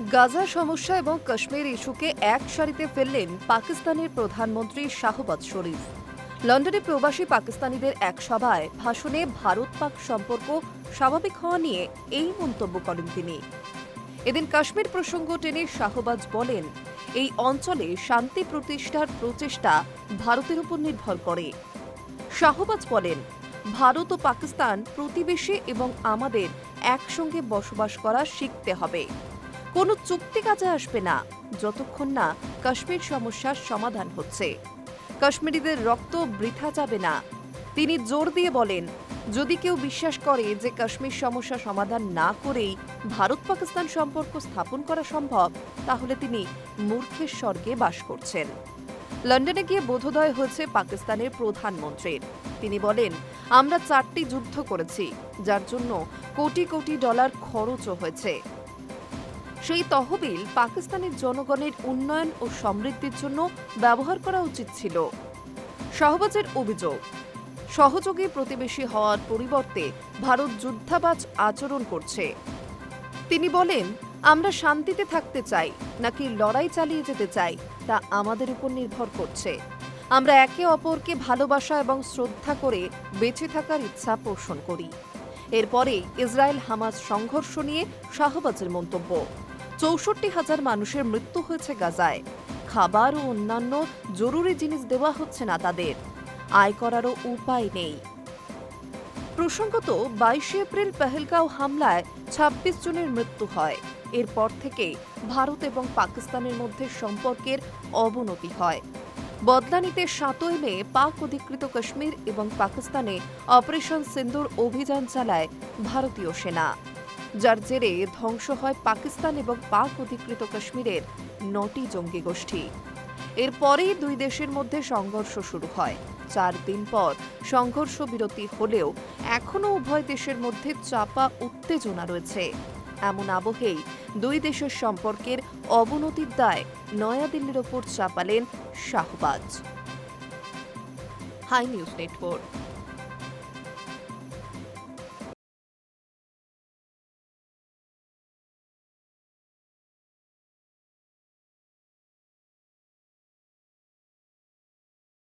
গাজা সমস্যা এবং কাশ্মীর ইস্যুকে এক সারিতে ফেললেন পাকিস্তানের প্রধানমন্ত্রী শাহবাজ শরীফ। লন্ডনে প্রবাসী পাকিস্তানিদের এক সভায় ভাষণে ভারত পাক সম্পর্ক স্বাভাবিক হওয়া নিয়ে এই মন্তব্য করেন তিনি। এদিন কাশ্মীর প্রসঙ্গ টেনে শাহবাজ বলেন, এই অঞ্চলে শান্তি প্রতিষ্ঠার প্রচেষ্টা ভারতের উপর নির্ভর করে। শাহবাজ বলেন, ভারত ও পাকিস্তান প্রতিবেশী এবং আমাদের একসঙ্গে বসবাস করা শিখতে হবে। কোনো চুক্তি কাজে আসবে না, যতক্ষণ না কাশ্মীর সমস্যার সমাধান হচ্ছে। কাশ্মীরিদের রক্ত বৃথা যাবে না। তিনি জোর দিয়ে বলেন, যদি কেউ বিশ্বাস করে যে কাশ্মীর সমস্যা সমাধান না করেই ভারত পাকিস্তান সম্পর্ক স্থাপন করা সম্ভব, তাহলে তিনি মূর্খের স্বর্গে বাস করছেন। লন্ডনে গিয়ে বোধোদয় হয়েছে পাকিস্তানের প্রধানমন্ত্রীর। তিনি বলেন, আমরা চারটি যুদ্ধ করেছি, যার জন্য কোটি কোটি ডলার খরচও হয়েছে। সেই তহবিল পাকিস্তানের জনগণের উন্নয়ন ও সমৃদ্ধির জন্য ব্যবহার করা উচিত ছিল। শাহবাজের অভিযোগ, সহযোগী প্রতিবেশী হওয়ার পরিবর্তে ভারত যুদ্ধাবাজ আচরণ করছে। তিনি বলেন, আমরা শান্তিতে থাকতে চাই, নাকি লড়াই চালিয়ে যেতে চাই, তা আমাদের উপর নির্ভর করছে। আমরা একে অপরকে ভালোবাসা এবং শ্রদ্ধা করে বেঁচে থাকার ইচ্ছা পোষণ করি। এরপরে ইসরায়েল হামাজ সংঘর্ষ নিয়ে শাহবাজের মন্তব্য। চৌষট্টি হাজার মানুষের মৃত্যু হয়েছে গাজায়। খাবার ও অন্যান্য জরুরি জিনিস দেওয়া হচ্ছে না তাদের। আয় করারও উপায় নেই। প্রসঙ্গত, বাইশে এপ্রিল পেহেলগাঁও হামলায় ২৬ জনের মৃত্যু হয়। এরপর থেকে ভারত এবং পাকিস্তানের মধ্যে সম্পর্কের অবনতি হয়। বদলা নিতে সাতই মে পাক অধিকৃত কাশ্মীর এবং পাকিস্তানে অপারেশন সিন্দুর অভিযান চালায় ভারতীয় সেনা। যার জেরে ধ্বংস হয় পাকিস্তান এবং পাক অধিকৃত কাশ্মীরের নটি জঙ্গি গোষ্ঠী। এরপরেই দুই দেশের মধ্যে সংঘর্ষ শুরু হয়। চার দিন পর সংঘর্ষ বিরতি হলেও এখনও উভয় দেশের মধ্যে চাপা উত্তেজনা রয়েছে। এমন আবহেই দুই দেশের সম্পর্কের অবনতির দায় নয়াদিল্লির ওপর চাপালেন শাহবাজ। Hi News Network.